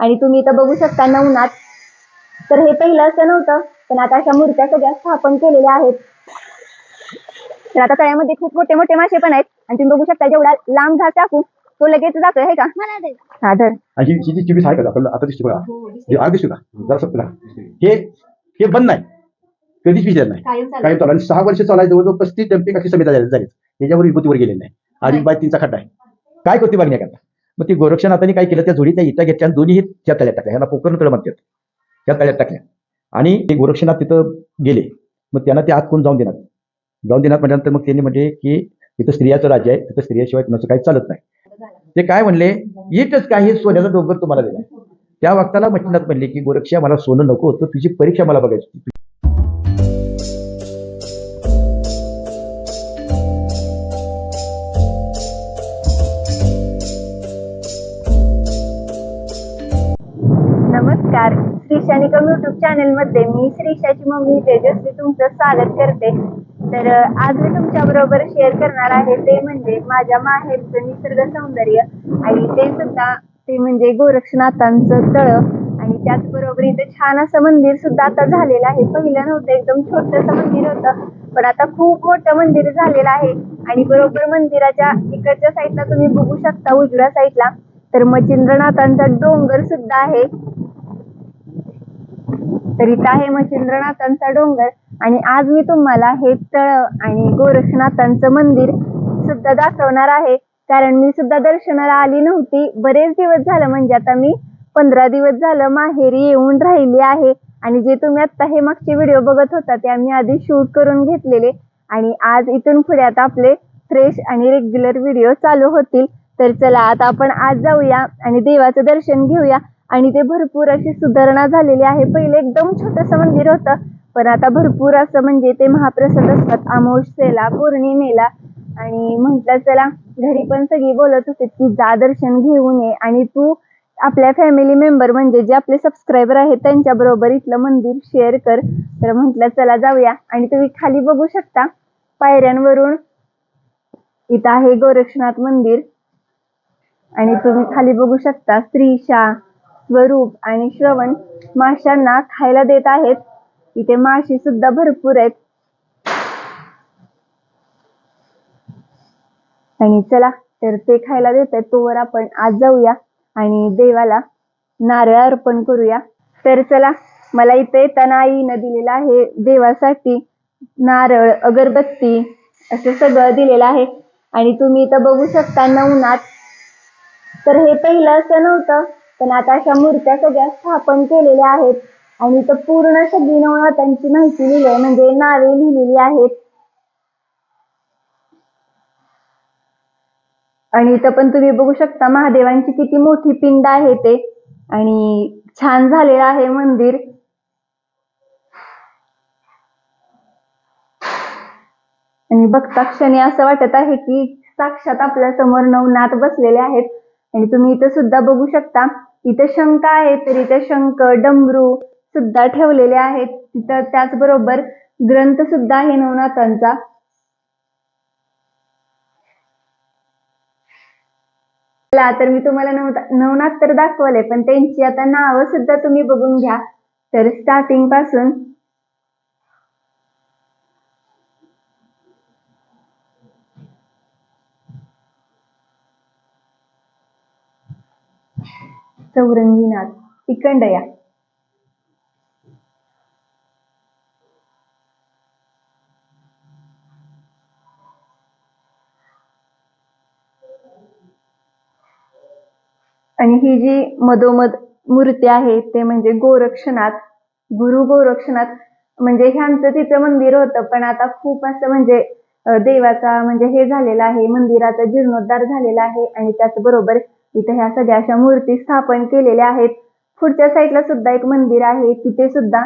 आणि तुम्ही इथं बघू शकता नवनाथ. तर हे पहिलं असं नव्हतं पण आता अशा मूर्त्या सगळ्या स्थापन केलेल्या आहेत. तर आता तळ्यामध्ये खूप मोठे मोठे मासे पण आहेत. आणि तुम्ही बघू शकता जेवढा लांब घास टाकू तो लगेच जातोय हे का? हा धर. आणि ही ही जी चिबीस आहे का आपल्याला आता दिसते बघा. हे आग दिसतो का? जरा हे हे बंद नाही. कधीच विचार नाही. काय चालू. आणि सहा वर्ष चालाय जवळजवळ पस्तीस डम्पिंग अशी समिती झाली झाली त्याच्यावर विभूतीवर गेलेली नाही. आणि बाय तीनचा खड्डा आहे. काय करते बघण्याकरता मग ती गोरक्षनाथाने काय केलं? त्या जोडीच्या इटा घेतल्या आणि दोन्ही त्या तळ्यात टाकल्या. ह्याला पोकरण तळ म्हणतात. त्या तळ्यात टाकल्या. आणि ते गोरक्षनाथ तिथं गेले. मग त्यांना ते आत कोण जाऊन देणार? जाऊन देणार म्हटल्यानंतर मग त्यांनी म्हणजे की तिथं स्त्रियाचं राज्य आहे. तिथं स्त्रियाशिवाय कुणाचं काही चालत नाही. ते काय म्हणले? येतच काय हे सोन्याचा डोंगर तुम्हाला दिलाय? त्या वक्ताला मच्छिनाथ म्हणले की गोरक्षा मला सोनं नको. होतं तुझी परीक्षा मला बघायची होती. नमस्कार युट्यूब चॅनलमध्ये मी श्रीशाची मम्मी तेजस्वी तुमचं स्वागत करते. तर आज मी तुमच्या बरोबर शेअर करणार आहे ते म्हणजे माझ्या माहेरचं निसर्ग सौंदर्य. आणि ते सुद्धा ते म्हणजे गोरक्षनाथांचं तळ. आणि त्याचबरोबर इथे छान असं मंदिर सुद्धा आता झालेलं आहे. पहिलं नव्हतं एकदम छोटंसं मंदिर होतं. पण आता खूप मोठं मंदिर झालेलं आहे. आणि बरोबर मंदिराच्या इकडच्या साईडला तुम्ही बघू शकता उजव्या साईडला तर मच्छिंद्रनाथांचा डोंगर सुद्धा आहे. तर इथं आहे मच्छिंद्रनाथांचा डोंगर आणि आज मी तुम्हाला हे तळ आणि गोरक्षनाथांचं मंदिर सुद्धा दाखवणार आहे. कारण मी सुद्धा दर्शनाला आली नव्हती. बरेच दिवस झालं म्हणजे आता मी पंधरा दिवस झालं माहेरी येऊन राहिली आहे. आणि जे तुम्ही आता हे मागचे व्हिडिओ बघत होता ते आम्ही आधी शूट करून घेतलेले. आणि आज इथून पुढे आता आपले फ्रेश आणि रेग्युलर व्हिडिओ चालू होतील. तर चला आता आपण आज जाऊया आणि देवाचं दर्शन घेऊया. आणि ते भरपूर अशी सुधारणा झालेली आहे. पहिले एकदम छोटस मंदिर होतं पण आता भरपूर असं म्हणजे ते महाप्रसाद असतात. अमावस्येला पौर्णिमेला आणि म्हटलं चला घरी पण सगळी बोलत होते की जा दर्शन घेऊन ये आणि तू आपल्या फॅमिली मेंबर म्हणजे जे आपले सबस्क्रायबर आहेत त्यांच्या बरोबर इथलं मंदिर शेअर कर. तर म्हटलं चला जाऊया. आणि तुम्ही खाली बघू शकता पायऱ्यांवरून इथं आहे गोरक्षनाथ मंदिर. आणि तुम्ही खाली बघू शकता स्त्रीशा स्वरूप आणि श्रवण माशांना खायला देत आहेत. इथे माशी सुद्धा भरपूर आहेत. आणि चला तर ते खायला देत आहेत. तोवर आपण आज जाऊया आणि देवाला नारळ अर्पण करूया. तर चला मला इथे येताना आईनं दिलेलं आहे. देवासाठी नारळ अगरबत्ती असं सगळं दिलेलं आहे. आणि तुम्ही इथं बघू शकता नवनाथ. तर हे पहिलं असं नव्हतं. पण आता अशा मूर्त्या सगळ्या स्थापन केलेल्या आहेत. आणि इथं पूर्ण सगळी नवनाथांची माहिती लिहिली आहे म्हणजे नावे लिहिलेली आहेत. आणि इथं पण तुम्ही बघू शकता महादेवांची किती मोठी पिंड आहे ते. आणि छान झालेलं आहे मंदिर. आणि बघता क्षणी असं वाटत आहे की साक्षात आपल्यासमोर नवनाथ बसलेले आहेत. आणि तुम्ही इथं सुद्धा बघू शकता इथं शंख आहे तर इथं शंख डमरू सुद्धा ठेवलेले आहेत. तिथं त्याचबरोबर ग्रंथ सुद्धा आहे नवनाथांचा. चला तर मी तुम्हाला नवता- नवनाथ तर दाखवले पण त्यांची आता नावं सुद्धा तुम्ही बघून घ्या. तर स्टार्टिंगपासून चौरंगीनाथ तिकंडया. आणि ही जी मधोमध मूर्ती आहे ते म्हणजे गोरक्षनाथ गुरु गोरक्षनाथ. म्हणजे ह्यांचं तिथं मंदिर होतं पण आता खूप असं म्हणजे देवाचा म्हणजे हे झालेलं आहे मंदिराचा जीर्णोद्धार झालेला आहे आणि त्याचबरोबर इथं ह्या सगळ्या अशा मूर्ती स्थापन केलेल्या आहेत. पुढच्या साईडला सुद्धा एक मंदिर आहे. तिथे सुद्धा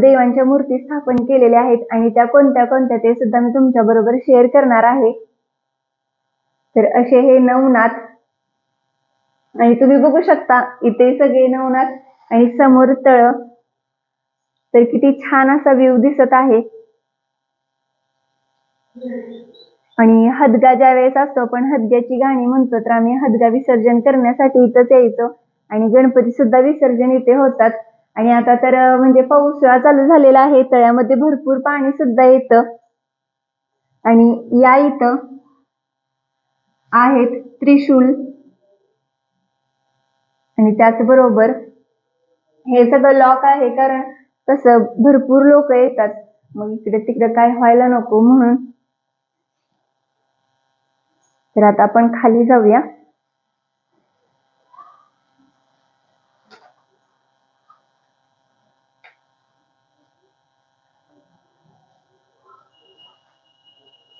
देवांच्या मूर्ती स्थापन केलेल्या आहेत आणि त्या कोणत्या कोणत्या ते सुद्धा मी तुमच्या बरोबर शेअर करणार आहे. तर असे हे नवनाथ आणि तुम्ही बघू शकता इथे सगळे नवनाथ आणि समोर तळ. तर किती छान असा व्ह्यू दिसत आहे. आणि हदगा ज्या वेळेस असतो पण हदग्याची गाणी म्हणतो तर आम्ही हदगा विसर्जन करण्यासाठी इथंच यायचो. आणि गणपती सुद्धा विसर्जन इथे होतात. आणि आता तर म्हणजे पाऊस चालू झालेला आहे तळ्यामध्ये भरपूर पाणी सुद्धा येतं. आणि या इथं आहेत त्रिशूल. आणि त्याचबरोबर हे सगळं लॉक आहे कारण तसं भरपूर लोक येतात. मग इकडे तिकडे काय व्हायला नको म्हणून तर आता आपण खाली जाऊया.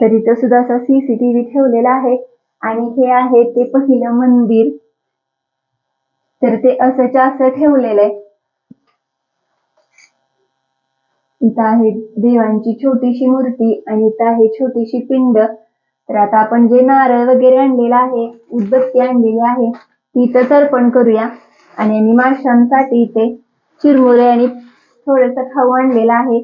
तर इथं सुद्धा असा सीसीटीव्ही ठेवलेला आहे आणि हे आहे ते पहिलं मंदिर. तर ते असंच्या असं ठेवलेलं आहे. इथं आहे देवांची छोटीशी मूर्ती आणि इथं आहे छोटीशी पिंड. तर आता आपण जे नारळ वगैरे आणलेलं आहे उदबत्ती आणलेली आहे ती तर अर्पण करूया. आणि आम्ही माशांसाठी इथे चिरमुरे आणि थोडस खाऊ आणलेलं आहे.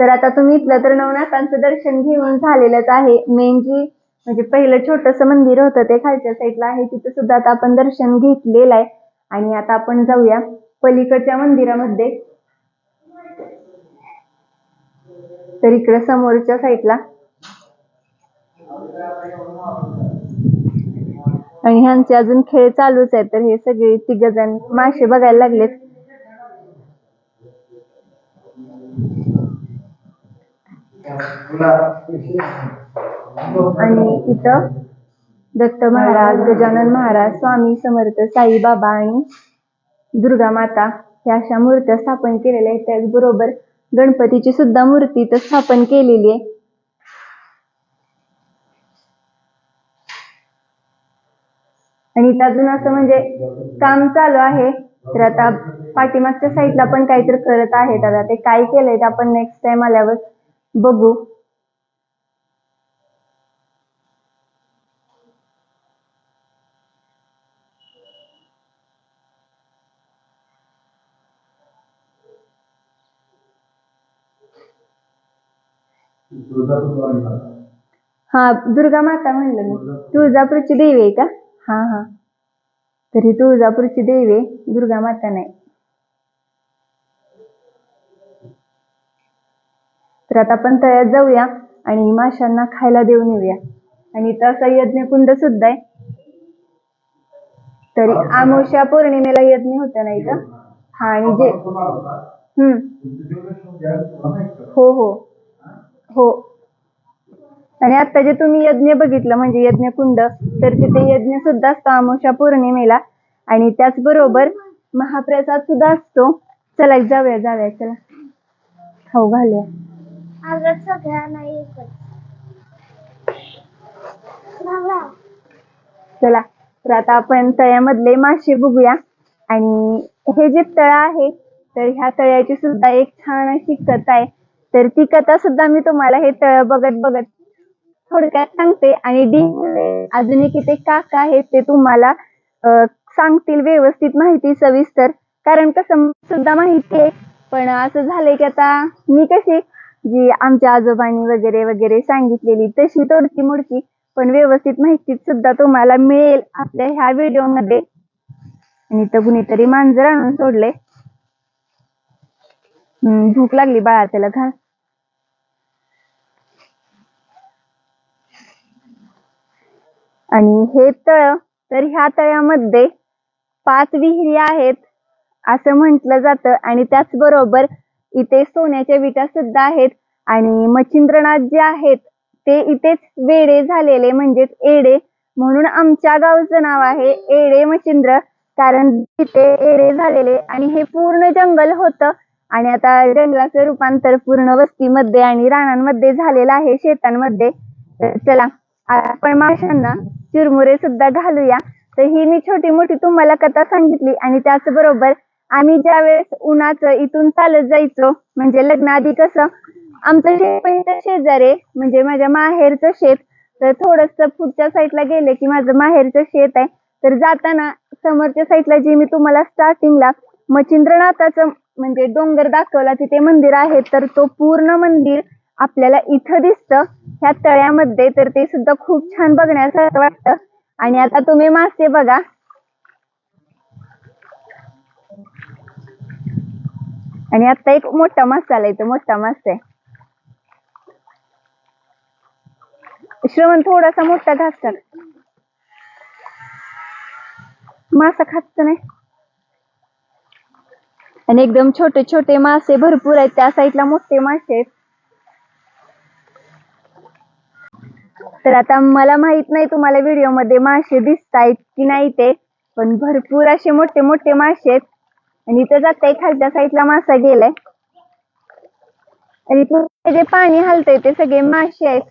तर आता तुम्ही इथलं तर नवनाथांचं दर्शन घेऊन झालेलंच आहे. मेन जी म्हणजे पहिलं छोटस मंदिर होतं ते खालच्या साईडला आहे. तिथं सुद्धा आता आपण दर्शन घेतलेलं आहे. आणि आता आपण जाऊया पलीकडच्या मंदिरामध्ये. तर इकडे समोरच्या साईडला आणि ह्यांचे अजून खेळ चालूच आहेत. तर हे सगळे तिघ जण मासे बघायला लागलेत. आणि इथं दत्त महाराज गजानन महाराज स्वामी समर्थ साईबाबा आणि दुर्गा माता ह्या अशा मूर्त्या स्थापन केलेल्या आहेत. त्याचबरोबर गणपतीची सुद्धा मूर्ती इथं स्थापन केलेली आहे. आणि इथं अजून असं म्हणजे काम चालू आहे. तर आता पाठीमागच्या साईडला पण काहीतरी करत आहेत. आता ते काय केलंय ते आपण नेक्स्ट टाइम आल्यावर बघू. हा दुर्गा माता म्हणलं मी तुळजापूरची देवी आहे का? हा हा. तरी तुळजापूरची देवी आहे दुर्गा माता नाही. तर आता आपण तळ्यात जाऊया आणि माशांना खायला देऊन येऊया. आणि इथं असा यज्ञकुंड सुद्धा आहे. तरी आमोशा पौर्णिमेला यज्ञ होतं ना इथं? हा आणि जे हम्म. हो हो. हो. आणि आता जे तुम्ही यज्ञ बघितलं म्हणजे यज्ञकुंड तर तिथे यज्ञ सुद्धा असतो अमावस्या पौर्णिमेला. आणि त्याचबरोबर महाप्रसाद सुद्धा असतो. चला जाऊया जाऊया चला. खाऊ घालूया. आजच सगळ्यांना एकच चला तर आता आपण तळ्यामधले मासे बघूया. आणि हे जे तळ आहे तर ह्या तळ्याची सुद्धा एक छान अशी कथा आहे. तर ती कथा सुद्धा मी तुम्हाला हे तळ बघत बघत थोडक्यात सांगते. आणि डी अजून एक इथे काका आहेत ते तुम्हाला सांगतील व्यवस्थित माहिती सविस्तर. कारण कसं सुद्धा माहिती आहे. पण असं झालंय की आता मी कशी जी आमच्या आजोबांनी वगैरे वगैरे सांगितलेली तशी तोडकी मोडकी पण व्यवस्थित माहिती सुद्धा तुम्हाला मिळेल आपल्या ह्या व्हिडिओमध्ये आणि इथं कुणीतरी मांजर आणून सोडले. भूक लागली बाळा त्याला घाल आणि हे तळ तर ह्या तळ्यामध्ये पाच विहिरी आहेत असं म्हटलं जातं. आणि त्याचबरोबर इथे सोन्याच्या विटा सुद्धा आहेत आणि मच्छिंद्रनाथ जे आहेत ते इथेच वेडे झालेले म्हणजेच एडे म्हणून आमच्या गावचं नाव आहे एडे मच्छिंद्र कारण तिथे एडे झालेले आणि हे पूर्ण जंगल होतं. आणि आता जंगलाचं रूपांतर पूर्ण वस्तीमध्ये आणि रानांमध्ये झालेलं आहे शेतांमध्ये. चला आपण माशांना चिरमुरे सुद्धा घालूया. तर ही मी छोटी मोठी तुम्हाला कथा सांगितली आणि त्याचबरोबर आम्ही ज्या वेळेस उन्हाचं इथून चालत जायचो म्हणजे लग्नाआधी कसं आमचं शेत शेजारे शेजारी आहे, म्हणजे माझ्या माहेरचं शेत तर थोडस पुढच्या साईडला गेलं की माझं माहेरचं शेत आहे. तर जाताना समोरच्या साईडला जे मी तुम्हाला स्टार्टिंगला मच्छिंद्रनाथाचं म्हणजे डोंगर दाखवला तिथे मंदिर आहे तर तो पूर्ण मंदिर आपल्याला इथं दिसतं ह्या तळ्यामध्ये तर ते सुद्धा खूप छान बघण्यासारखं वाटतं. आणि आता तुम्ही मासे बघा आणि आता एक मोठा मासा आला इथं मोठा मासा आहे. श्रवण थोडासा मोठा घास मासा खात नाही. आणि एकदम छोटे छोटे मासे भरपूर आहेत त्या साईडला मोठे मासे आहेत. तर आता मला माहीत नाही तुम्हाला व्हिडिओमध्ये मासे दिसतायत की नाही ते पण भरपूर असे मोठे मोठे मासे आहेत. आणि इथं जाता खालच्या साईडला मासा गेलाय. आणि इथून जे पाणी हलतंय ते सगळे मासे आहेत.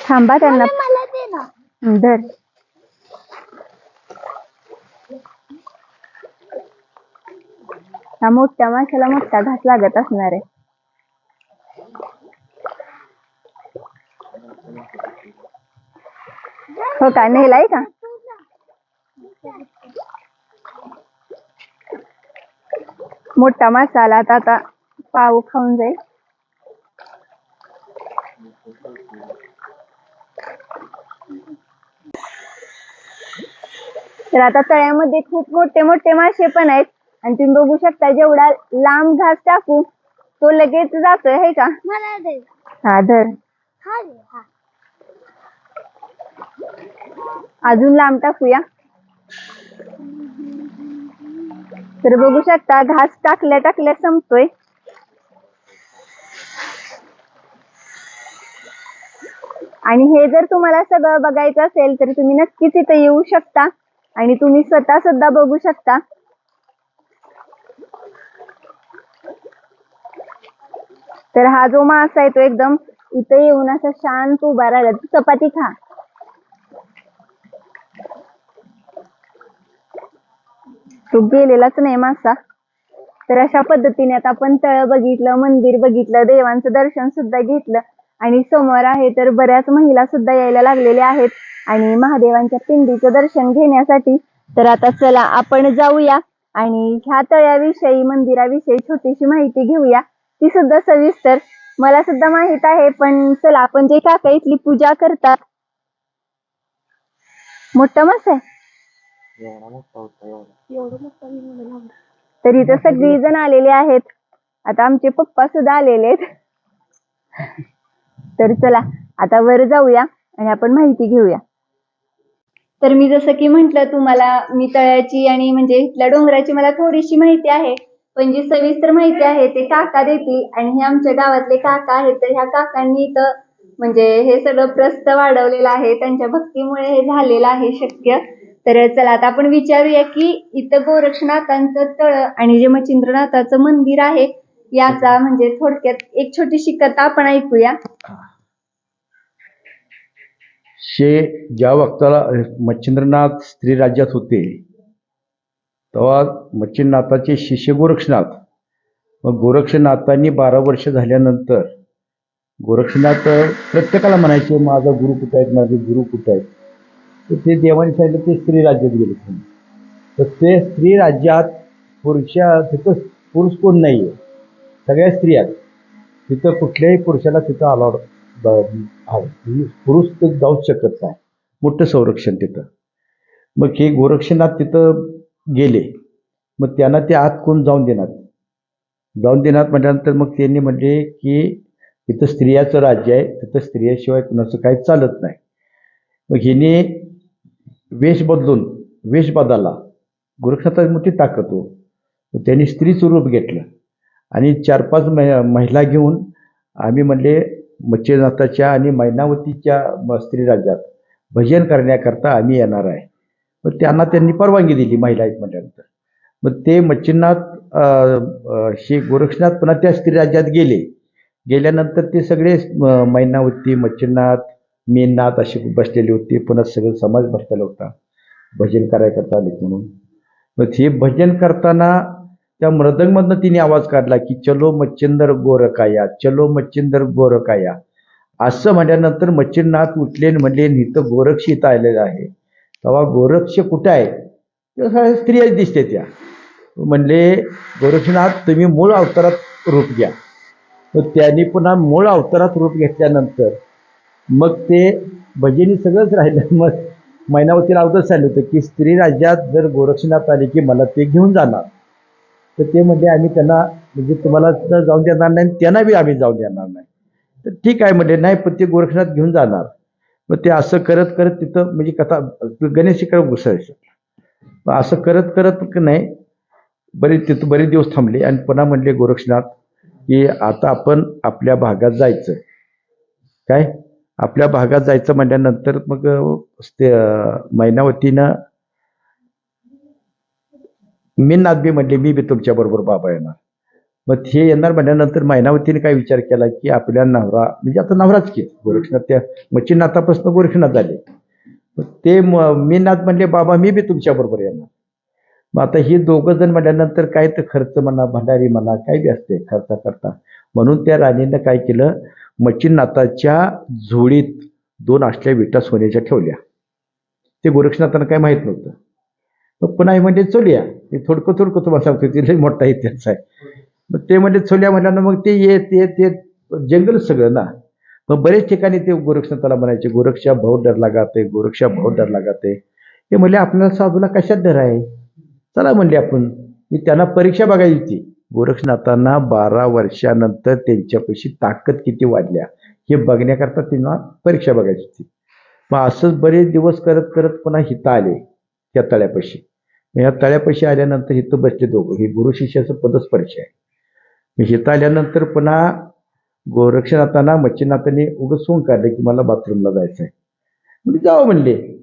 थांबा त्यांना. धर. हा मोठ्या माशाला मोठा घास लागत असणार आहे. हो का नेलाय का? मोठा मासा आला आता आता पाव खाऊन जाईल. तर आता तळ्यामध्ये खूप मोठे मोठे मासे पण आहेत. आणि तुम्ही बघू शकता जेवढा लांब घास टाकू तो लगेच जातोय है का? हा धर. अजून लांब टाकूया. तर बघू शकता घास टाकल्या टाकल्या संपतोय. आणि हे जर तुम्हाला सगळं बघायचं असेल तर तुम्ही नक्कीच इथं येऊ शकता. आणि तुम्ही स्वतः सुद्धा बघू शकता. तर हा जो मासा आहे तो एकदम इथं येऊन असा शांत उभा राहिला. चपाती खा. तो गेलेलाच नाही मासा तर अशा पद्धतीने आता आपण तळ बघितलं मंदिर बघितलं देवांचं दर्शन सुद्धा घेतलं. आणि समोर आहे तर बऱ्याच महिला सुद्धा यायला लागलेल्या आहेत. आणि महादेवांच्या पिंडीचं दर्शन घेण्यासाठी तर आता चला आपण जाऊया. आणि ह्या तळ्याविषयी मंदिराविषयी छोटीशी माहिती घेऊया. ती सुद्धा सविस्तर. मला सुद्धा माहीत आहे पण चला आपण जे काका इथली पूजा करतात. मोठा मासा? आहे तर इथं सगळी जण आलेले आहेत. आता आमचे पप्पा सुद्धा आलेले आहेत. तर चला आता वर जाऊया आणि आपण माहिती घेऊया. तर मी जसं की म्हंटल तुम्हाला मी तळ्याची आणि म्हणजे इथल्या डोंगराची मला थोडीशी माहिती आहे. पण जी सविस्तर माहिती आहे ते काका देतील. आणि हे आमच्या गावातले काका आहेत तर ह्या काकांनी इथं म्हणजे हे सगळं प्रस्त वाढवलेलं आहे. त्यांच्या भक्तीमुळे हे झालेलं आहे शक्य. तर चला आता आपण विचारूया की इथं गोरक्षनाथांचं तळ आणि जे मच्छिंद्रनाथाचं मंदिर आहे याचा म्हणजे थोडक्यात एक छोटीशी कथा आपण ऐकूया. शे ज्या वक्ताला मच्छिंद्रनाथ स्त्री राज्यात होते तेव्हा मच्छिंद्रनाथाचे शिष्य गोरक्षनाथ. मग गोरक्षनाथांनी बारा वर्ष झाल्यानंतर गोरक्षनाथ प्रत्येकाला म्हणायचे माझा गुरु कुठं आहेत? माझे गुरु कुठं आहेत? ते देवाने सांगितलं ते स्त्री राज्यात गेले तर ते स्त्री राज्यात पुरुषा तिथं पुरुष कोण नाही आहे सगळ्या स्त्रिया आहेत. तिथं कुठल्याही पुरुषाला तिथं अलाउड आहे. म्हणजे पुरुष तर जाऊच शकत नाही. मोठं संरक्षण तिथं. मग हे गोरक्षनाथ तिथं गेले. मग त्यांना ते आत कोण जाऊन देणार? जाऊन देणार म्हटल्यानंतर मग त्यांनी म्हणले की तिथं स्त्रियाचं राज्य आहे. तिथं स्त्रियाशिवाय कुणाचं काही चालत नाही. मग हिने वेश बदलून वेश बदलला गोरक्षनाथाची मोठी ताकद. हो त्यांनी स्त्री स्वरूप घेतलं. आणि चार पाच महि महिला घेऊन आम्ही म्हणले मच्छिनाथाच्या आणि मैनावतीच्या स्त्रीराज्यात स्त्री राज्यात भजन करण्याकरता आम्ही येणार आहे. मग त्यांना त्यांनी परवानगी दिली महिला आहेत म्हटल्यानंतर मग ते मच्छीनाथ श्री गोरक्षनाथ पुन्हा त्या स्त्री राज्यात गेले. गेल्यानंतर ते सगळे मैनावती मच्छीनाथ मी नात अशी बसलेली होती. पुन्हा सगळं समाज बसलेला होता. भजन करायकरता आले म्हणून. मग हे भजन करताना त्या मृदंगमधनं तिने आवाज काढला की चलो मच्छिंदर गोरकाया चलो मच्छिंदर गोरकाया असं म्हटल्यानंतर मच्छिंद्रनाथ उठले आणि म्हणले इथं गोरक्ष इथं आलेलं आहे. तेव्हा गोरक्ष कुठं आहे? सगळ्या स्त्रियाच दिसते त्या. म्हणले गोरक्षनाथ तुम्ही मूळ अवतारात रूप घ्या. मग त्यांनी पुन्हा मूळ अवतारात रूप घेतल्यानंतर मग ते भजनी सगळंच राहिलं. मग मैनावतीला अवतच चाललं होतं की स्त्री राज्यात जर गोरक्षनाथ आले की मला ते घेऊन जाणार. तर ते म्हणजे आम्ही त्यांना म्हणजे तुम्हाला तर जाऊन देणार नाही आणि त्यांना बी आम्ही जाऊन देणार नाही. तर ठीक आहे म्हणजे नाही पण ते गोरक्षनाथ घेऊन जाणार. मग ते असं करत करत तिथं म्हणजे कथा गणेशीकडे घुसायचं. मग असं करत करत नाही बरे तिथं बरेच दिवस थांबले आणि पुन्हा म्हणले गोरक्षनाथ की आता आपण आपल्या भागात जायचं काय? आपल्या भागात जायचं म्हटल्यानंतर मग मैनावतीनं मी नादबी म्हणले मी बी तुमच्या बरोबर बाबा येणार. मग हे येणार म्हणल्यानंतर मैनावतीने काय विचार केला की आपल्या नवरा म्हणजे आता नवराच की गोरक्षनाथ त्या मच्छीनाथापासून गोरक्षनाथ झाले. ते मी नाथ म्हणले बाबा मी बी तुमच्या बरोबर येणार. मग आता ही दोघं जण म्हटल्यानंतर काय तर खर्च म्हणा भंडारी म्हणा काय बी असते खर्चा करता. म्हणून त्या राणीनं काय केलं मच्छिनाथाच्या झोळीत दोन असल्या विटा सोन्याच्या ठेवल्या. ते गोरक्षनाथांना काय माहीत नव्हतं. मग पुन्हा हे म्हणजे चोलिया. हे थोडकं थोडकं तुम्हाला सांगतो ते लई मोठा इतिहास आहे. मग ते म्हणजे चोल्या म्हणल्यानं मग ते येत येत येत जंगल सगळं ना. मग बरेच ठिकाणी ते गोरक्षनाथाला म्हणायचे गोरक्षा भाऊ डर लागाते गोरक्षा भाऊ डर लागाते ते म्हणले आपल्याला साधूला कशात डर आहे? चला म्हणले आपण. मी त्यांना परीक्षा बघायची होती. गोरक्षनाथांना बारा वर्षानंतर त्यांच्यापाशी ताकद किती वाढल्या हे बघण्याकरता त्यांना परीक्षा बघायची होती. मग असंच बरेच दिवस करत करत पुन्हा हिता आले त्या तळ्यापाशी. मग या तळ्यापाशी आल्यानंतर इथं बसले दोघं. हे गुरु शिष्याचं पदस्पर्श आहे. मी हिथं आल्यानंतर पुन्हा गोरक्षनाथांना मच्छिनाथांनी उगं सोंग काढलं की मला बाथरूमला जायचं आहे. म्हणजे जावं म्हणले.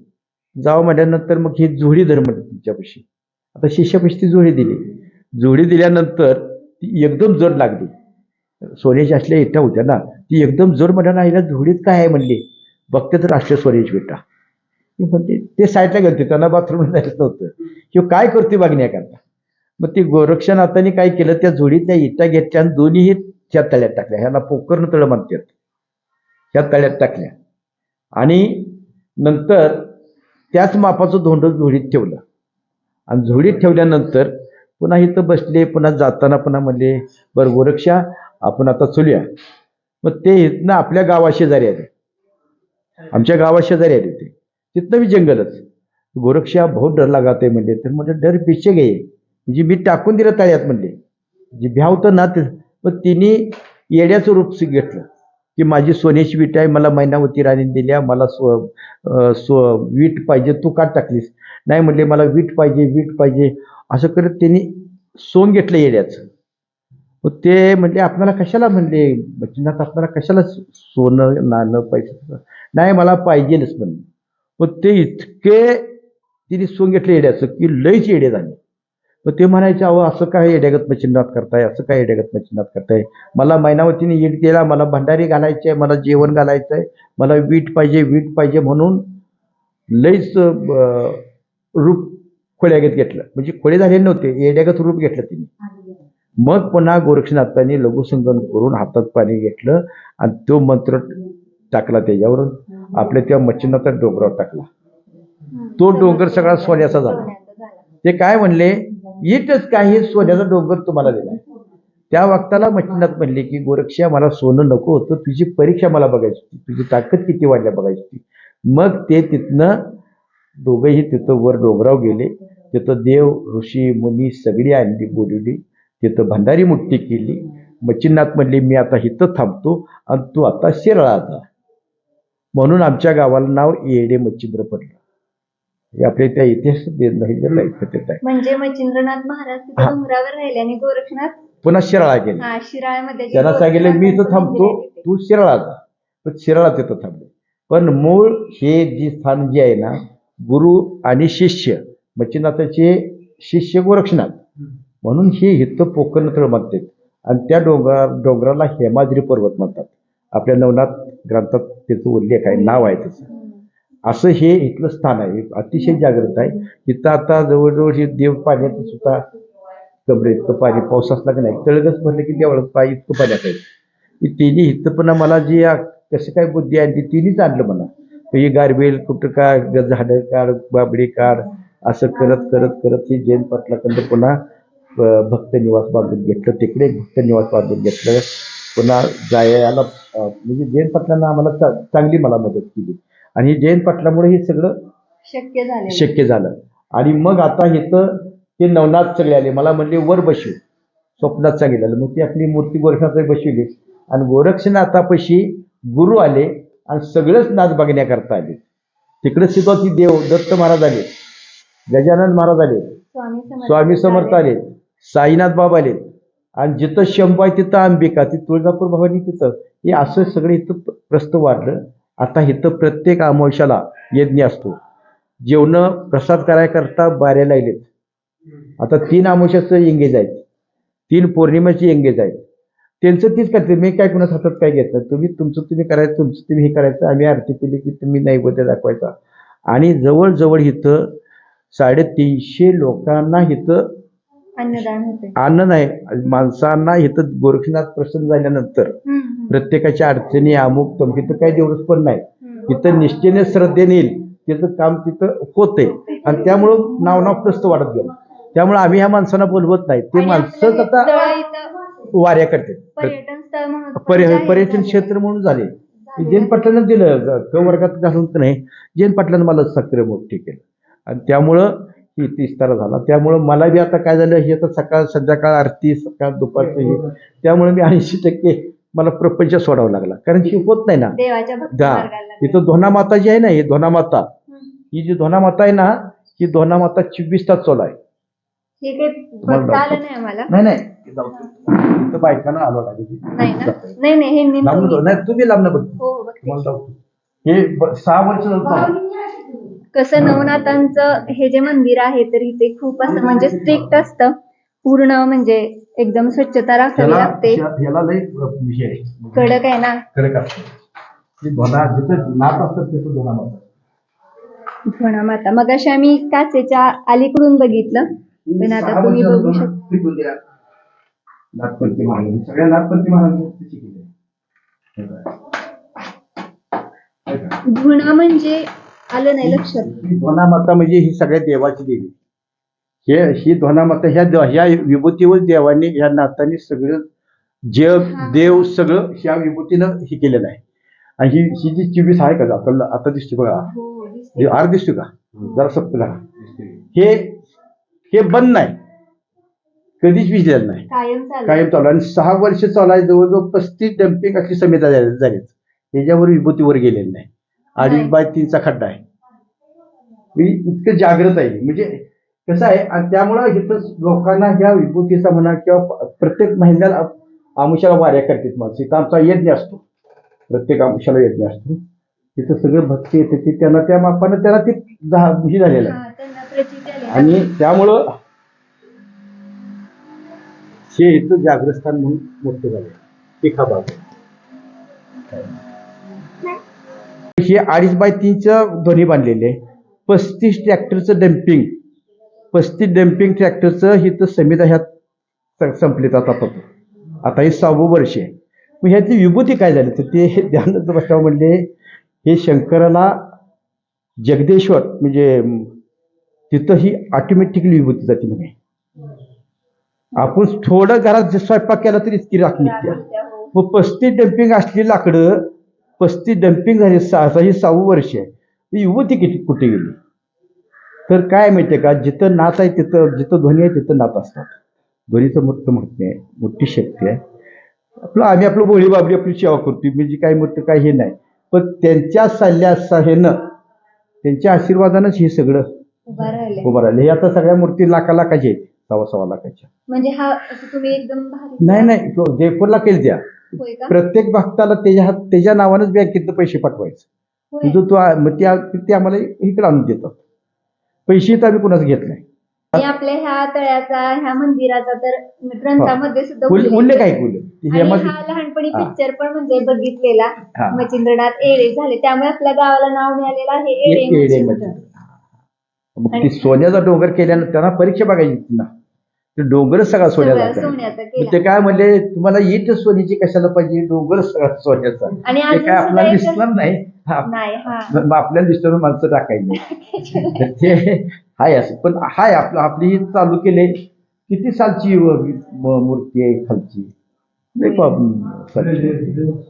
जावं म्हटल्यानंतर मग ही जोडी धर म्हणलं तुमच्यापाशी. आता शिष्यापाशी ती जोडी दिली. जोडी दिल्यानंतर ती एकदम जोर लागली. सोन्याची असल्या इटा होत्या ना ती एकदम जोर म्हणा ना हिला जोडीत काय आहे? म्हणली. बघते तर असल्या सोन्याची बेटा. ती म्हणते ते साईडला गेलते त्यांना बाथरूमला जायचं नव्हतं. किंवा काय करते बघण्याकरता? मग ती गोरक्षनाथाने काय केलं त्या जोडीतल्या इटा घेतल्या आणि दोन्हीही त्या तळ्यात टाकल्या. ह्याला पोकरण तळं म्हणतात. ह्या तळ्यात टाकल्या. आणि नंतर त्याच मापाचं धोंड झोडीत ठेवलं. आणि झोडीत ठेवल्यानंतर पुन्हा इथं बसले पुन्हा जाताना पुन्हा म्हणले बरं गोरक्षा आपण आता चलूया. मग ते इथनं आपल्या गावाशेजारी आले. आमच्या गावाशेजारी आले ते. तिथनं मी जंगलच. गोरक्षा बहुत डर लगाते म्हणले. तर म्हणजे डर पिशे घे. म्हणजे मी टाकून दिलं तळ्यात म्हणले. जे भ्यावतं ना ते. मग तिने येड्याचं रूप घेतलं. की माझी सोन्याची वीट आहे मला मैनावती राणी दिल्या मला स्व स्व वीट पाहिजे तू का टाकलीस? नाही म्हणले मला वीट पाहिजे वीट पाहिजे. असं करत त्यांनी सोन घेतलं येड्याचं. मग ते म्हणले आपल्याला कशाला म्हणले बच्चनाथ आपल्याला कशाला सोनं नाणं पैसे नाही मला पाहिजेलच म्हणले. मग ते इतके तिने सोन घेतलं येड्याचं की लईच येडे झाले. मग ते म्हणायचे अहो असं काय येड्यागत मच्छिंद्रात करताय असं काय येड्यागत मच्छिंद्रात करताय? मला महिनावतीने येड केला मला भंडारी घालायचे आहे मला जेवण घालायचं आहे मला वीट पाहिजे वीट पाहिजे म्हणून लईच रूप खोड्यागत घेतलं. म्हणजे खोळे झालेले नव्हते येड्यागत रूप घेतलं तिने. मग पुन्हा गोरक्षनाथांनी लघुसंगन करून हातात पाणी घेतलं आणि तो मंत्र टाकला त्याच्यावरून. आपल्या त्या मच्छिंद्राचा डोंगरावर टाकला. तो डोंगर सगळा सोन्याचा झाला. ते काय म्हणले? इटच काही सोन्याचा डोंगर तुम्हाला दिलाय त्या वक्ताला मच्छिनाथ म्हणले की गोरक्षा मला सोनं नको होतं. तुझी परीक्षा मला बघायची होती. तुझी ताकद किती वाढल्या बघायची होती. मग ते तिथनं दोघंही तिथं वर डोंगराव गेले. तिथं देव ऋषी मुनी सगळी आणली बोलवली. तिथं भंडारी मुठ्ठी केली. मच्छिनाथ म्हणले मी आता इथं थांबतो आणि तू आता शिरळा जा. म्हणून आमच्या गावाला नाव येडे मच्छिंद्र पडलं. हे आपल्या त्या इतिहास आहे. म्हणजे मच्छिंद्रनाथ महाराज डोंगरावर राहिले आणि गोरक्षनाथ पुन्हा शिराळा गेले. हा त्यांना सांगितलं मी इथं थांबतो. तू शिराळा जा. पण शिराळा तिथं थांबले. पण मूळ हे जी स्थान जे आहे ना गुरु आणि शिष्य मच्छिनाथाचे शिष्य गोरक्षनाथ म्हणून हे इथं पोकर्णतळ म्हणतात आणि त्या डोंगर डोंगराला हेमाद्री पर्वत म्हणतात आपल्या नवनाथ ग्रंथात त्याचं उल्लेख आहे नाव आहे त्याचं. असं हे इथलं स्थान आहे. अतिशय जागृत आहे. इथं आता जवळजवळ हे देव पाण्यात सुद्धा कमरे इतकं पाणी पाऊस असला की नाही. तळगच भरलं की देवळात पाय इतकं पाण्यात आहे की तिने इथं पण मला जी कसं काय बुद्धी आणली तिनेच आणलं मला हे गारबेल कुठं काय ग- झाडं काढ बाबडी काढ असं करत करत करत हे जैन पाटलाकडं पुन्हा भक्त निवास बांधून घेतलं तिकडे भक्त निवास बांधून घेतलं. पुन्हा जायला म्हणजे जैन पाटलांना आम्हाला चांगली मला मदत केली. आणि हे जैन पाटलामुळे हे सगळं शक्य झाले शक्य झालं. आणि मग आता इथं ते नवनाथ सगळे आले. मला म्हणले वर बसू. स्वप्नात सांगितलं मग ती आपली मूर्ती गोरखनाथ बसवली. आणि गोरक्षनाथापाशी गुरु आले आणि सगळंच नाच बघण्याकरता आले. तिकडे सुद्धा ती देव दत्त महाराज आले. गजानन महाराज आले. स्वामी समर्थ आले. साईनाथ बाबा आले. आणि जिथं शंभू आहे तिथं अंबिका ती तुळजापूर भवानी तिथं. हे असं सगळं इथं प्र- प्रस्त वाढलं. आता इथं प्रत्येक अमावश्याला यज्ञ असतो. जेवणं प्रसाद करायकरता बाऱ्या लागलेत आता तीन अमावश्याचं एंगेज आहेत तीन पौर्णिमेची एंगेज आहेत त्यांचं तीच करते. मी काय कुणाच हातात काय घेत नाही. तुम्ही तुमचं तुम्ही करायचं तुमचं तुम्ही हे करायचं. आम्ही आरती केली की तुम्ही नैवेद्य दाखवायचा. आणि जवळजवळ इथं साडेतीनशे लोकांना इथं अन्नदान होते अन्न नाही माणसांना इथं गोरक्षनाथ प्रसन्न झाल्यानंतर प्रत्येकाच्या अडचणी अमुक तमुक इथं काही देवळच पण नाही. इथं निष्ठेने श्रद्धेने येईल त्याचं काम तिथं होतंय. आणि त्यामुळं नाव नाव प्रस्त वाढत गेलं. त्यामुळे आम्ही ह्या माणसांना बोलवत नाही. ते माणसंच आता वाऱ्या करते पर्यटन. क्षेत्र म्हणून झाले. जैन पाटलांना दिलं क वर्गात घालून नाही. जैन पाटलांना मला सक्रिय मोठी केलं. आणि त्यामुळं ही तिस्तारा झाला. त्यामुळं मला बी आता काय झालं हे आता सकाळ संध्याकाळ आरती सकाळ दुपारचं हे. त्यामुळे मी ऐंशी टक्के मला प्रपंच सोडावा लागला. कारण ही होत नाही ना. इथं धोना माता जी आहे ना ही धोना माता हम्म. ही जी धोना माता आहे ना ही धोना माता चोवीस तास चालू आहे. हे नाही आम्हाला. नाही नाही. इथं बायकांना आलो लागेल नाही ना. नाही नाही हे मी लांब नाही तुम्ही लांब बघ हो हो. हे सहा वर्ष. कसं नवनाथांचं हे जे मंदिर आहे तर इथे खूप असं म्हणजे स्ट्रिक्ट असतं. पूर्ण म्हणजे एकदम स्वच्छता राखावी लागते. ह्याला लय विषय आहे. कडक आहे ना? कडक असतं. ते धोना जिथं नात असतात तिथं धोना माता. मग अशी आम्ही काचेच्या अलीकडून बघितलं. पण आता तुम्ही बघू शकता नागपंथी महाराज. सगळ्या नागपंथी महाराज शिकले धुणा म्हणजे आलं नाही लक्षात. ही माता म्हणजे ही सगळ्या देवाची देवी. हे ही माता ह्या देव- ह्या विभूतीवर देवाने ह्या नाताने सगळं जग देव सगळं ह्या विभूतीनं हे केलेलं आहे. आणि ही ही जी चिवीस आहे का? आता आता दिसते बघा. हो दिसते. हे आर दिसतो का? जरा सप्त करा. हे हे बंद नाही. कधीच विजलेलं नाही. कायम चालू कायम चालू आणि सहा वर्ष चालू आहे. जवळजवळ पस्तीस डम्पिंग अशी समिता झाली झालीत. त्याच्यावर विभूतीवर गेलेलं नाही. अडीच. बाय तीनचा खड्डा आहे. मी इतकं जागृत आहे. म्हणजे कसं आहे आणि त्यामुळं इथं लोकांना ह्या विभूतीचा म्हणा किंवा प्रत्येक महिन्याला आमुषाला वाऱ्या करतात माणसं. इथं आमचा यज्ञ असतो. प्रत्येक आमुषाला यज्ञ असतो. तिथं सगळं भक्ती येते. ती त्यांना त्या मापानं त्यांना ती झा- हे झालेलं आहे. आणि त्यामुळं हे इथं जागृतस्थान म्हणून मोठं झालं एका भाग हे अडीच बाय तीनच्या ध्वनी बांधलेले आहे. पस्तीस ट्रॅक्टरचं डम्पिंग पस्तीस डम्पिंग ट्रॅक्टरचं इथं समिता ह्यात स- संपलीत आता हे सहावं वर्ष आहे. मग ह्याची विभूती काय झाली? तर ते ध्यानदत्त बसराव म्हणले हे शंकराला जगदेश्वर म्हणजे तिथं ही ऑटोमॅटिकली विभूती जाते म्हणे. आपण थोडं घरात स्वयंपाक केला तरी इतकी राख निघते. हो. मग पस्तीस डम्पिंग असली लाकडं पस्तीस डम्पिंग झाली सहा ही सहावं वर्ष. आहे ही युवती किती कुठे गेली? तर काय माहितीये का जिथं नाच आहे तिथं जिथं ध्वनी आहे तिथं नाच असतात. ध्वनीचं मोठं महत्त्व आहे मोठी शक्ती आहे. आपलं आम्ही आपलं बोळी बाबरी आपली सेवा करतो म्हणजे काही मोठं काय हे नाही. पण त्यांच्या सल्ल्या सहाय्यानं त्यांच्या आशीर्वादानंच हे सगळं उभा राहिले हे आता सगळ्या मूर्ती लाखा लाखाच्या आहेत सव्वा सव्वा लाखाच्या. म्हणजे हा तुम्ही एकदम नाही नाही तो जयपूरला केली का प्रत्येक भक्ताला त्याच्या हात त्याच्या नावानंच बँकेत पैसे पाठवायचे. म्हणजे तो मग ते आम्हाला इकडे आणून देतात पैसे तर आम्ही कुणाच घेत नाही आपल्या ह्या तळ्याचा ह्या मंदिराचा तर ग्रंथामध्ये सुद्धा उल्लेख आहे. हा लहानपणी. पिक्चर पण म्हणजे बघितलेला. मच्छिंद्रनाथ येडे झाले त्यामुळे आपल्या गावाला नाव मिळालेलं आहे ए- येडे येडे मच्छिंद्र. मच्छिंद्र. मग ती सोन्याचा डोंगर केल्यानं त्यांना परीक्षा बघायची ना ते डोंगरच सगळा सोन्याचा ते काय म्हणले तुम्हाला ईट सोन्याची कशाला पाहिजे? डोंगर सगळा सोन्याचा ते काय आपल्याला दिसणार नाही. नाही मग आपल्याला दिसणार माणसं टाकायची. नाही. तर ते हाय असं. पण हाय आपलं आपली चालू केले किती सालची मूर्ती आहे खालची? सालची.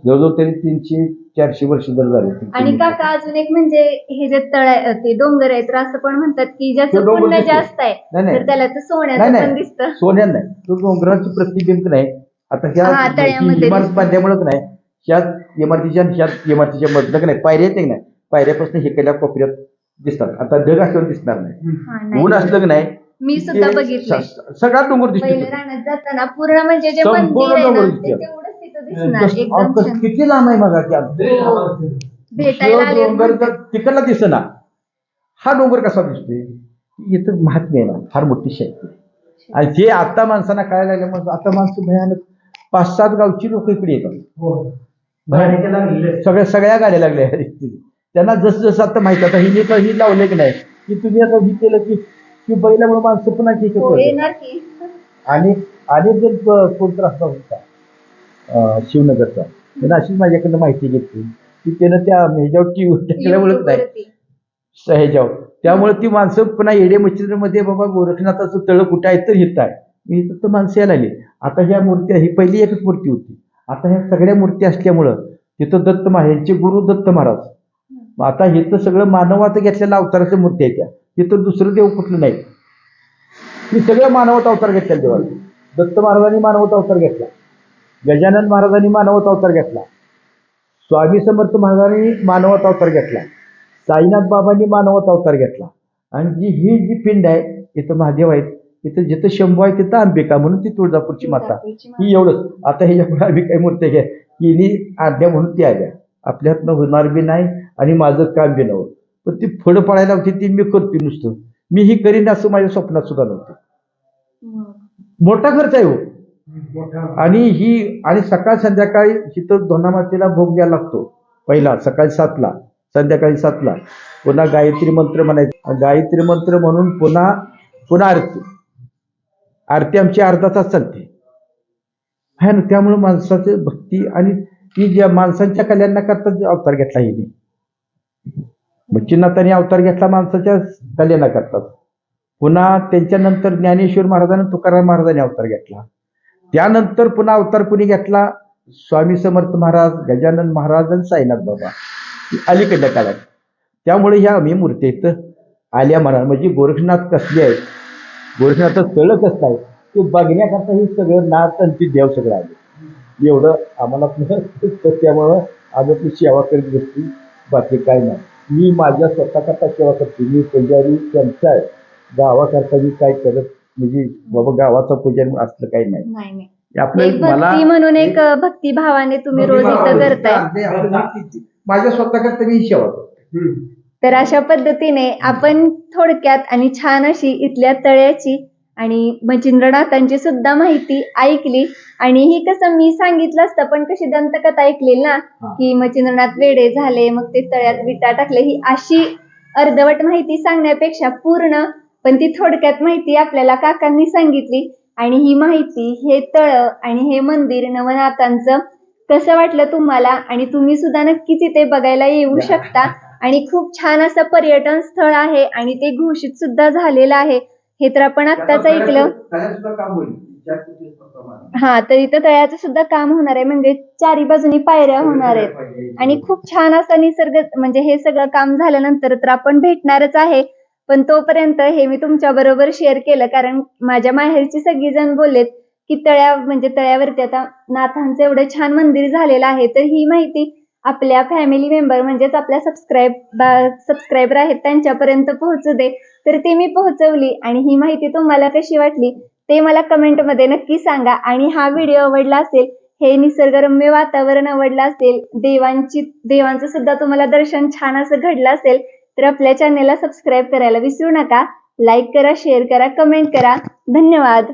जवळजवळ तरी तीनशे चारशे वर्ष जर झाले आणि काका अजून एक म्हणजे हे जे तळ आहे ते डोंगर आहे तर असं पण म्हणतात की तो ज्याचं पुण्य. जास्त आहे. तर त्याला तर नाही सोन्याचं पण दिसतं. सोन्या नाही. तो डोंगराची प्रतिबिंब नाही. आता ह्या तळ्यामध्ये इमारत दिसतं. बांधल्यामुळे नाही. ह्या इमारतीच्या ह्या इमारतीच्या मधलं का नाही पायऱ्या आहेत की नाही. पायऱ्यापासून हे केल्या कोपऱ्यात दिसतात. आता ढग असल्यावर दिसणार नाही. ऊन असलं की नाही मी सुद्धा ते बघितलंय. स- सगळा डोंगर दिसतो जाताना पूर्ण म्हणजे जे मंदिर आहे ना एकदम अहो, छान. किती लांब आहे मग की. भेटायला आले डोंगर जर तिकडला दिसना. हा डोंगर कसा दिसतोय? इथं महात्म्य आहे ना फार मोठी शक्ती आहे. आणि जे आता माणसांना कळायला लागलं मग आता माणसं भयानक पाच सात गावची लोक इकडे येतात. सगळ्या सगळ्या गाड्या लागल्या त्यांना जसं जसं आता माहिती आता हिने तर ही लावले की नाही की तुम्ही आता ही केलं की की बैलामुळे माणसं पुन्हा की हो, येणार की. आणि आणि जर कोणता रस्ता होता शिवनगरचा. त्यानं अशीच माझ्याकडनं माहिती घेतली. की त्यानं त्या ह्याच्यावर टी व्ही टाकल्यामुळे नाही. ह्याच्यावर त्यामुळे ती माणसं पुन्हा येडे मध्ये बाबा गोरखनाथाचं तळ कुठं आहे? तर हित आहे. मी तर माणसं यायला लागली. आता ह्या मूर्त्या ही पहिली एकच मूर्ती होती. आता ह्या सगळ्या मूर्ती असल्यामुळं तिथं दत्त महाराज यांचे गुरु दत्त महाराज. आता हे तर सगळं मानवात घेतलेल्या अवताराच्या मूर्ती आहेत त्या. तिथं दुसरं देव कुठलं नाही. ही सगळं मानवात अवतार घेतलेला देवाला. दत्त महाराजांनी मानवत अवतार घेतला. गजानन महाराजांनी मानवत अवतार घेतला. स्वामी समर्थ महाराजांनी मानवत अवतार घेतला. साईनाथ बाबांनी मानवत अवतार घेतला. आणि जी ही जी पिंड आहे इथं महादेव आहेत इथं जिथं शंभू आहे तिथं अंबिका म्हणून ती तुळजापूरची माता. ही एवढंच. आता ह्याच्यापुढे आम्ही काही मूर्ती घ्या. हिनी आद्या म्हणून ती आल्या. आपल्या हातनं होणार बी नाही आणि माझं काम बी नव्हतं. पण ती फळं पडायला होती ती मी करते नुसतं. मी ही करीन असं माझ्या स्वप्नात सुद्धा नव्हतं. मोठा खर्च आहे हो. आणि ही आणि सकाळ संध्याकाळी तिथं धोनामातेला भोग द्यायला लागतो पहिला सकाळी सातला संध्याकाळी सातला पुन्हा गायत्री मंत्र म्हणायचं. गायत्री मंत्र म्हणून पुन्हा पुन्हा आरती. आरती आमची अर्धा तास चालते. आहे ना त्यामुळे माणसाची भक्ती आणि ती ज्या माणसांच्या कल्याणाकरता अवतार घेतला हिने. बच्चीनाथांनी अवतार घेतला माणसाच्या कल्याणाकरता पुन्हा त्यांच्यानंतर ज्ञानेश्वर महाराजांनी तुकाराम महाराजांनी अवतार घेतला. त्यानंतर पुन्हा अवतार कुणी घेतला? स्वामी समर्थ महाराज गजानन महाराज आणि साईनाथ बाबा. अलीकडल्या काळात. त्यामुळे ह्या आम्ही मूर्ती इथं आल्या म्हणा म्हणजे गोरखनाथ कसले आहेत? गोरखनाथाचं स्थळ कसलं आहे? ते बघण्याकरता हे सगळं नाथ आणि देव सगळं आले एवढं आम्हाला त्यामुळं आम्ही ती सेवा करीत गोष्टी बाकी काय नाही. मी माझ्या स्वतःकरता सेवा करते. मी पुजारी त्यांचा आहे. गावाकरता मी काय करत म्हणजे बाबा गावाचा पुजारी असलं काही नाही. नाही नाही. आपलं एक भक्ती म्हणून एक भक्ती भावाने तुम्ही रोज इथं करताय. माझ्या स्वतःकरता मी सेवा करतो. तर अशा पद्धतीने आपण थोडक्यात आणि छान अशी इथल्या तळ्याची आणि मच्छिंद्रनाथांची सुद्धा माहिती ऐकली. आणि ही कसं मी सांगितलं असतं पण कशी दंतकथा ऐकलेली ना की मच्छिंद्रनाथ वेडे झाले मग ते तळ्यात विटा टाकले ही अशी अर्धवट माहिती सांगण्यापेक्षा पूर्ण पण ती थोडक्यात माहिती आपल्याला काकांनी सांगितली आणि ही माहिती हे तळ आणि हे मंदिर नवनाथांचं कसं वाटलं तुम्हाला? आणि तुम्ही सुद्धा नक्कीच इथे बघायला येऊ शकता. आणि खूप छान असं पर्यटन स्थळ आहे आणि ते घोषित सुद्धा झालेलं आहे. हे तर आपण आत्ताच ऐकलं. हा तर इथं तळ्याचं सुद्धा काम होणार आहे. म्हणजे चारी बाजूनी पायऱ्या होणार आहेत. आणि खूप छान असा निसर्ग म्हणजे हे सगळं काम झाल्यानंतर तर आपण भेटणारच आहे. पण तोपर्यंत हे मी तुमच्या बरोबर शेअर केलं. कारण माझ्या माहेरची सगळी जण बोललेत की तळ्या म्हणजे तळ्यावरती आता नाथांचं एवढं छान मंदिर झालेलं आहे. तर ही माहिती आपल्या फॅमिली मेंबर म्हणजेच आपल्या सबस्क्राईब सबस्क्रायबर आहेत त्यांच्यापर्यंत पोहोचू दे. तर ती मी पोहोचवली आणि ही माहिती तुम्हाला कशी वाटली ते मला कमेंटमध्ये नक्की सांगा. आणि हा व्हिडिओ आवडला असेल हे निसर्गरम्य वातावरण आवडलं असेल देवांची देवांचं सुद्धा तुम्हाला दर्शन छान असं घडलं असेल तर आपल्या चॅनेलला सबस्क्राईब करायला विसरू नका. लाईक करा शेअर करा कमेंट करा. धन्यवाद.